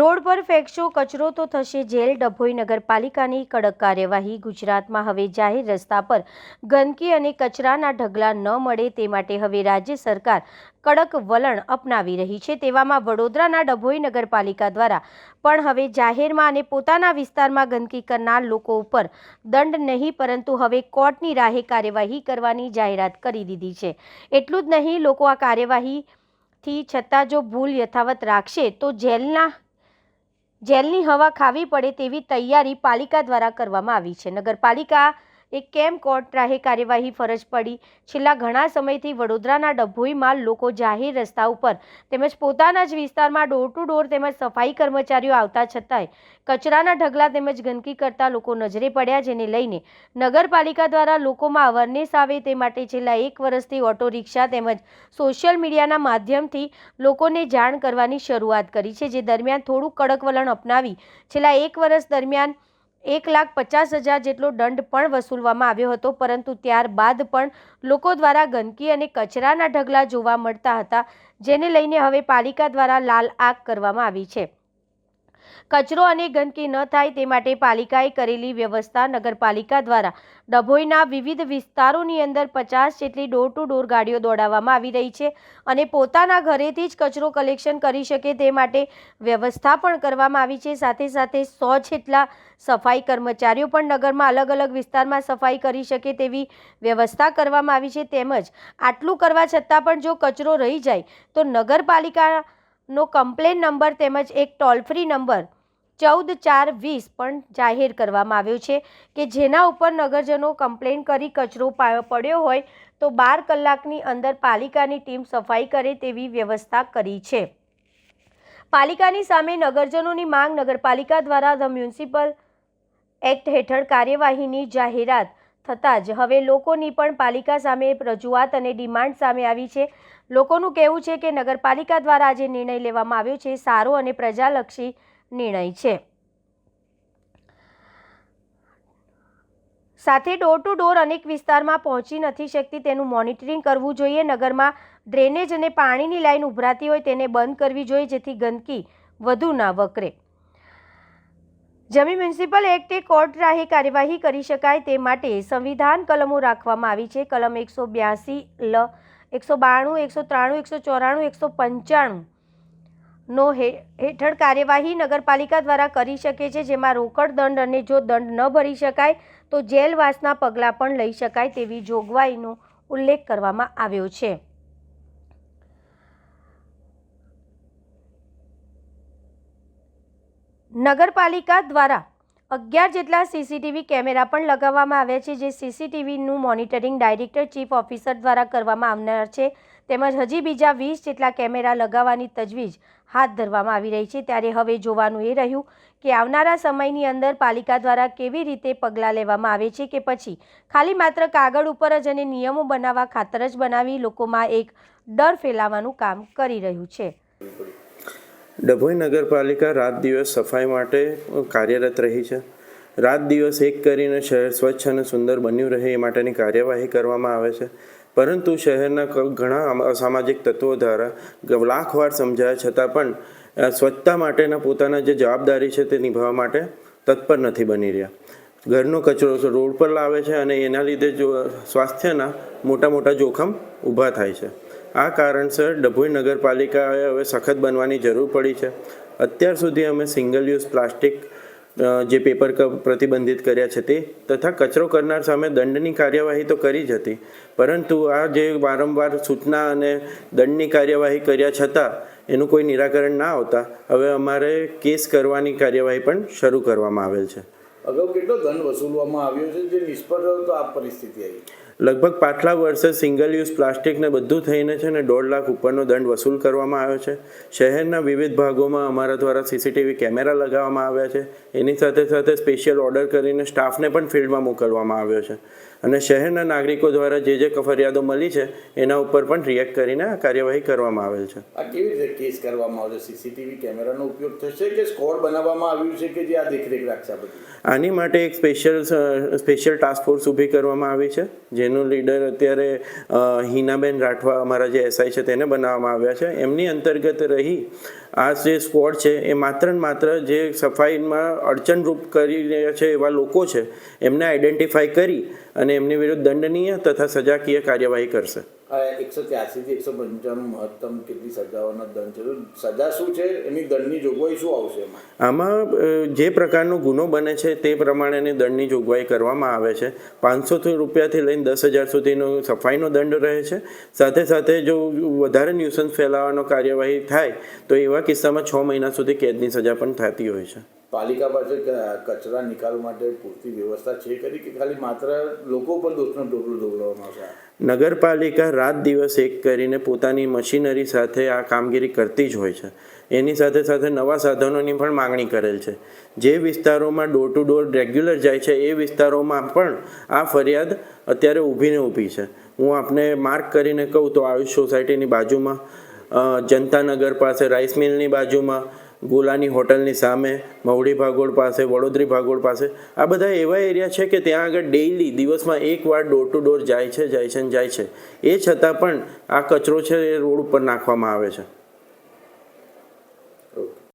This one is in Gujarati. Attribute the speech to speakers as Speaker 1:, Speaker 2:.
Speaker 1: રોડ પર ફેંકશો કચરો તો થશે જેલ. ડભોઈ નગરપાલિકાની કડક કાર્યવાહી ગુજરાતમાં હવે જાહેર રસ્તા પર ગંદકી અને કચરાના ઢગલા ન મળે તે માટે હવે રાજ્ય સરકાર કડક વલણ અપનાવી રહી છે. તેવામાં વડોદરાના ડભોઈ નગરપાલિકા દ્વારા પણ હવે જાહેરમાં અને પોતાના વિસ્તારમાં ગંદકી કરનાર લોકો ઉપર દંડ નહીં, પરંતુ હવે કોર્ટની રાહે કાર્યવાહી કરવાની જાહેરાત કરી દીધી છે. એટલું જ નહીં, લોકો આ કાર્યવાહીથી છતાં જો ભૂલ યથાવત રાખશે તો જેલના જેલની હવા ખાવી પડે તેવી તૈયારી પાલિકા દ્વારા કરવામાં આવી છે. નગરપાલિકા એ કેમ કોર્ટ રાહે કાર્યવાહી ફરજ પડી. છેલ્લા ઘણા સમયથી વડોદરાના ડભોઈમાં લોકો જાહેર રસ્તા ઉપર તેમજ પોતાના જ વિસ્તારમાં ડોર ટુ ડોર તેમજ સફાઈ કર્મચારીઓ આવતા છતાંય કચરાના ઢગલા તેમજ ગંદકી કરતા લોકો નજરે પડ્યા, જેને લઈને નગરપાલિકા દ્વારા લોકોમાં અવેરનેસ આવે તે માટે છેલ્લા એક વર્ષથી ઓટો રિક્ષા તેમજ સોશિયલ મીડિયાના માધ્યમથી લોકોને જાણ કરવાની શરૂઆત કરી છે, જે દરમિયાન થોડું કડક વલણ અપનાવી છેલ્લા એક વર્ષ દરમિયાન એક લાખ પચાસ હજાર જેટલો દંડ પણ વસૂલવામાં આવ્યો હતો, પરંતુ ત્યારબાદ પણ લોકો દ્વારા ગંદકી અને કચરાના ઢગલા જોવા મળતા હતા, જેને લઈને હવે પાલિકા દ્વારા લાલ આગ કરવામાં આવી છે. કચરો અને ગંદકી ન થાય તે માટે પાલિકાએ કરેલી વ્યવસ્થા નગરપાલિકા દ્વારા ડભોઈના વિવિધ વિસ્તારોની અંદર પચાસ જેટલી ડોર ટુ ડોર ગાડીઓ દોડાવવામાં આવી રહી છે અને પોતાના ઘરેથી જ કચરો કલેક્શન કરી શકે તે માટે વ્યવસ્થા પણ કરવામાં આવી છે. સાથે સાથે સો જેટલા સફાઈ કર્મચારીઓ પણ નગરમાં અલગ અલગ વિસ્તારમાં સફાઈ કરી શકે તેવી વ્યવસ્થા કરવામાં આવી છે. તેમજ આટલું કરવા છતાં પણ જો કચરો રહી જાય તો નગરપાલિકાનો કમ્પ્લેન નંબર તેમજ એક ટોલ ફ્રી નંબર ચૌદ ચાર વીસ પણ જાહેર કરવામાં આવ્યો છે કે જેના ઉપર નગરજનો કમ્પ્લેન કરી કચરો પડ્યો હોય તો બાર કલાકની અંદર પાલિકાની ટીમ સફાઈ કરે તેવી વ્યવસ્થા કરી છે. પાલિકાની સામે નગરજનોની માંગ નગરપાલિકા દ્વારા ધ મ્યુનિસિપલ એક્ટ હેઠળ કાર્યવાહીની જાહેરાત થતાં જ. હવે લોકોની પણ પાલિકા સામે રજૂઆત અને ડિમાન્ડ સામે આવી છે. લોકોનું કહેવું છે કે નગરપાલિકા દ્વારા આજે નિર્ણય લેવામાં આવ્યો છે. સારો અને પ્રજાલક્ષી નિર્ણય છે. સાથે ડોર ટુ ડોર અનેક વિસ્તારમાં પહોંચી નથી શકતી. તેનું મોનિટરિંગ કરવું જોઈએ. નગરમાં ડ્રેનેજ અને પાણીની લાઈન ઉભરાતી હોય તેને બંધ કરવી જોઈએ જેથી ગંદકી વધુ ના વકરે. જમી મ્યુનિસિપલ એક્ટે કોર્ટ રાહે કાર્યવાહી કરી શકાય તે માટે સંવિધાન કલમો રાખવામાં આવી છે. કલમ એકસો બ્યાસી, લ, એકસો બાણું, એકસો ત્રાણું, એકસો ચોરાણું, એકસો પંચાણું નો હેઠળ કાર્યવાહી નગરપાલિકા દ્વારા કરી શકે છે, જેમાં રોકડ દંડ અને જો દંડ ન ભરી શકાય, તો જેલવાસના પગલાં પણ લઈ શકાય તેવી જોગવાઈનો ઉલ્લેખ કરવામાં આવ્યો છે. નગરપાલિકા દ્વારા અગિયાર જેટલા સીસીટીવી કેમેરા પણ લગાવવામાં આવ્યા છે, જે સીસીટીવીનું મોનિટરિંગ ડાયરેક્ટર, ચીફ ઓફિસર દ્વારા કરવામાં આવનાર છે. તેમજ હજી બીજા વીસ જેટલા કેમેરા લગાવવાની તજવીજ હાથ ધરવામાં આવી રહી છે. ત્યારે હવે જોવાનું એ રહ્યું કે આવનારા સમયની અંદર પાલિકા દ્વારા કેવી રીતે પગલાં લેવામાં આવે છે કે પછી ખાલી માત્ર કાગળ ઉપર જ અને નિયમો બનાવવા ખાતર જ બનાવી લોકોમાં એક ડર ફેલાવાનું કામ કરી રહ્યું છે.
Speaker 2: ડભોઈ નગરપાલિકા રાત દિવસ સફાઈ માટે કાર્યરત રહી છે. રાત દિવસ એક કરીને શહેર સ્વચ્છ અને સુંદર બન્યું રહે એ માટેની કાર્યવાહી કરવામાં આવે છે. પરંતુ શહેરના ઘણા અસામાજિક તત્વો દ્વારા લાખવાર સમજાયા છતાં પણ સ્વચ્છતા માટેના પોતાના જે જવાબદારી છે તે નિભાવવા માટે તત્પર નથી બની રહ્યા. ઘરનો કચરો રોડ પર લાવે છે અને એના લીધે જો સ્વાસ્થ્યના મોટા મોટા જોખમ ઊભા થાય છે. આ કારણસર ડભોઈ નગરપાલિકાએ હવે સખત બનવાની જરૂર પડી છે. અત્યાર સુધી અમે સિંગલ યુઝ પ્લાસ્ટિક જે પેપર કપ પ્રતિબંધિત કર્યા છે તે, તથા કચરો કરનાર સામે દંડની કાર્યવાહી તો કરી જ હતી. પરંતુ આ જે વારંવાર સૂચના અને દંડની કાર્યવાહી કર્યા છતાં એનું કોઈ નિરાકરણ ના આવતા, હવે અમારે કેસ કરવાની કાર્યવાહી પણ શરૂ કરવામાં આવેલ છે.
Speaker 3: અગાઉ કેટલો દંડ વસૂલવામાં આવ્યો છે? જે નિષ્ફળ તો આ પરિસ્થિતિ આવી.
Speaker 2: લગભગ પાછલા વર્ષે સિંગલ યુઝ પ્લાસ્ટિકને બધું થઈને છે ને દોઢ લાખ ઉપરનો દંડ વસૂલ કરવામાં આવ્યો છે. શહેરના વિવિધ ભાગોમાં અમારા દ્વારા સીસીટીવી કેમેરા લગાવવામાં આવ્યા છે. એની સાથે સાથે સ્પેશિયલ ઓર્ડર કરીને સ્ટાફને પણ ફિલ્ડમાં મોકલવામાં આવ્યો છે. અને શહેરના નાગરિકો દ્વારા જે જે ફરિયાદો મળી છે એના ઉપર પણ રિએક્ટ કરીને આ કાર્યવાહી કરવામાં આવેલ છે.
Speaker 3: આ કેવી રીતે કેસ કરવામાં આવશે? સીસીટીવી કેમેરાનો ઉપયોગ થશે કે સ્કોડ બનાવવામાં આવ્યું છે કે જે આ દેખરેખ રાખશે
Speaker 2: આની માટે એક સ્પેશિયલ સ્પેશિયલ ટાસ્ક ફોર્સ ઊભી કરવામાં આવી છે જેનું લીડર અત્યારે હિનાબેન રાઠવા અમારા જે એસઆઈ છે તેને બનાવવામાં આવ્યા છે. એમની અંતર્ગત રહી આ જે સ્કોડ છે એ માત્ર ને માત્ર જે સફાઈમાં અડચણરૂપ કરી રહ્યા છે એવા લોકો છે એમને આઈડેન્ટિફાઈ કરી અને એમની વિરુદ્ધ દંડનીય તથા સજાકીય કાર્યવાહી કરશે.
Speaker 3: આ એકસો ત્યાસીથી એકસો પંચાણું મહત્તમ કેટલી સજાઓનો દંડ છે? સજા શું છે? એની દંડની જોગવાઈ શું આવશે
Speaker 2: આમાં જે પ્રકારનો ગુનો બને છે તે પ્રમાણેની દંડની જોગવાઈ કરવામાં આવે છે. પાંચસોથી રૂપિયાથી લઈને દસ હજાર સુધીનો સફાઈનો દંડ રહે છે. સાથે સાથે જો વધારે ન્યુસન્સ ફેલાવવાનો કાર્યવાહી થાય તો એવા કિસ્સામાં છ મહિના સુધી કેદની સજા પણ થતી હોય છે.
Speaker 3: પાલિકા પાસે કચરા નિકાલ માટે પૂરતી વ્યવસ્થા છે કરી કે ખાલી માત્ર લોકો પર દોષનો ઢોકળો ઢોકળવામાં આવશે?
Speaker 2: નગરપાલિકા રાત દિવસ એક કરીને પોતાની મશીનરી સાથે આ કામગીરી કરતી જ હોય છે. એની સાથે સાથે નવા સાધનોની પણ માંગણી કરેલ છે. જે વિસ્તારોમાં ડોર ટુ ડોર રેગ્યુલર જાય છે, એ વિસ્તારોમાં પણ આ ફરિયાદ અત્યારે ઊભીને ઊભી છે. હું આપને માર્ક કરીને કહું તો આયુષ સોસાયટીની બાજુમાં જનતાનગર પાસે રાઈસ મિલની બાજુમાં ગોલાની હોટલની સામે મવડી ભાગોળ પાસે, વડોદરી ભાગોળ પાસે. આ બધા એવા એરિયા છે કે ત્યાં આગળ ડેઇલી દિવસમાં એક વાર ડોર ટુ ડોર જાય છે જાય છે ને જાય છે. એ છતાં પણ આ કચરો છે એ રોડ ઉપર નાખવામાં આવે છે.